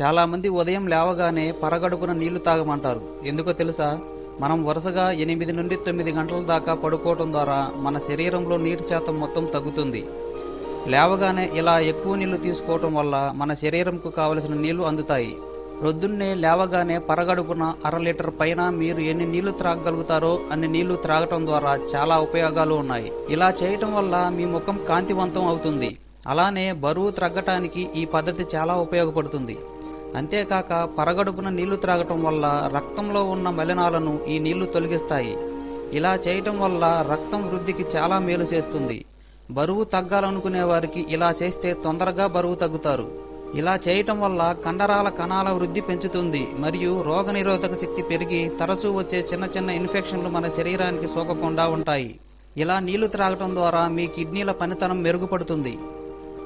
చాలా మంది ఉదయం లేవగానే పరగడుపున నీళ్ళు తాగమంటారు. ఎందుకో తెలుసా? మనం వరుసగా ఎనిమిది నుండి తొమ్మిది గంటల దాకా పడుకోవటం ద్వారా మన శరీరంలో నీటి శాతం మొత్తం తగ్గుతుంది. లేవగానే ఇలా ఎక్కువ నీళ్ళు తీసుకోవటం వల్ల మన శరీరంకు కావలసిన నీళ్ళు అందుతాయి. ప్రొద్దున్నే లేవగానే పరగడుపున అర లీటర్ పైన మీరు ఎన్ని నీళ్ళు త్రాగగలుగుతారో అన్ని నీళ్ళు త్రాగటం ద్వారా చాలా ఉపయోగాలు ఉన్నాయి. ఇలా చేయటం వల్ల మీ ముఖం కాంతివంతం అవుతుంది. అలానే బరువు త్రగ్గటానికి ఈ పద్ధతి చాలా ఉపయోగపడుతుంది. అంతేకాక పరగడుపున నీళ్ళు త్రాగటం వల్ల రక్తంలో ఉన్న మలినాలను ఈ నీళ్ళు తొలగిస్తాయి. ఇలా చేయటం వల్ల రక్తం వృద్ధికి చాలా మేలు చేస్తుంది. బరువు తగ్గాలనుకునే వారికి ఇలా చేస్తే తొందరగా బరువు తగ్గుతారు. ఇలా చేయటం వల్ల కండరాల కణాల వృద్ధి పెంచుతుంది మరియు రోగనిరోధక శక్తి పెరిగి తరచూ వచ్చే చిన్న చిన్న ఇన్ఫెక్షన్లు మన శరీరానికి సోకకుండా ఉంటాయి. ఇలా నీళ్ళు త్రాగటం ద్వారా మీ కిడ్నీల పనితనం మెరుగుపడుతుంది.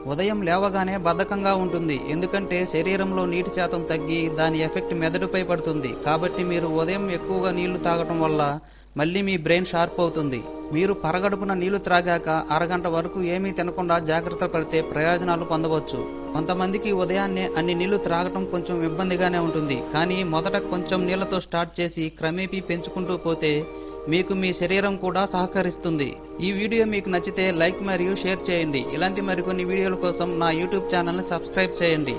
ఉదయం లేవగానే బద్ధకంగా ఉంటుంది. ఎందుకంటే శరీరంలో నీటి శాతం తగ్గి దాని ఎఫెక్ట్ మెదడుపై పడుతుంది. కాబట్టి మీరు ఉదయం ఎక్కువగా నీళ్ళు తాగటం వల్ల మళ్ళీ మీ బ్రెయిన్ షార్ప్ అవుతుంది. మీరు పరగడుపున నీళ్ళు త్రాగాక అరగంట వరకు ఏమీ తినకుండా జాగ్రత్త పడితే ప్రయోజనాలు పొందవచ్చు. కొంతమందికి ఉదయాన్నే అన్ని నీళ్ళు త్రాగటం కొంచెం ఇబ్బందిగానే ఉంటుంది. కానీ మొదట కొంచెం నీళ్ళతో స్టార్ట్ చేసి క్రమేపీ పెంచుకుంటూ పోతే మీకు మీ శరీరం కూడా సహకరిస్తుంది. ఈ వీడియో మీకు నచ్చితే లైక్ మరియు షేర్ చేయండి. ఇలాంటి మరికొన్ని వీడియోల కోసం నా యూట్యూబ్ ఛానల్ని సబ్స్క్రైబ్ చేయండి.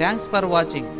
Thanks for watching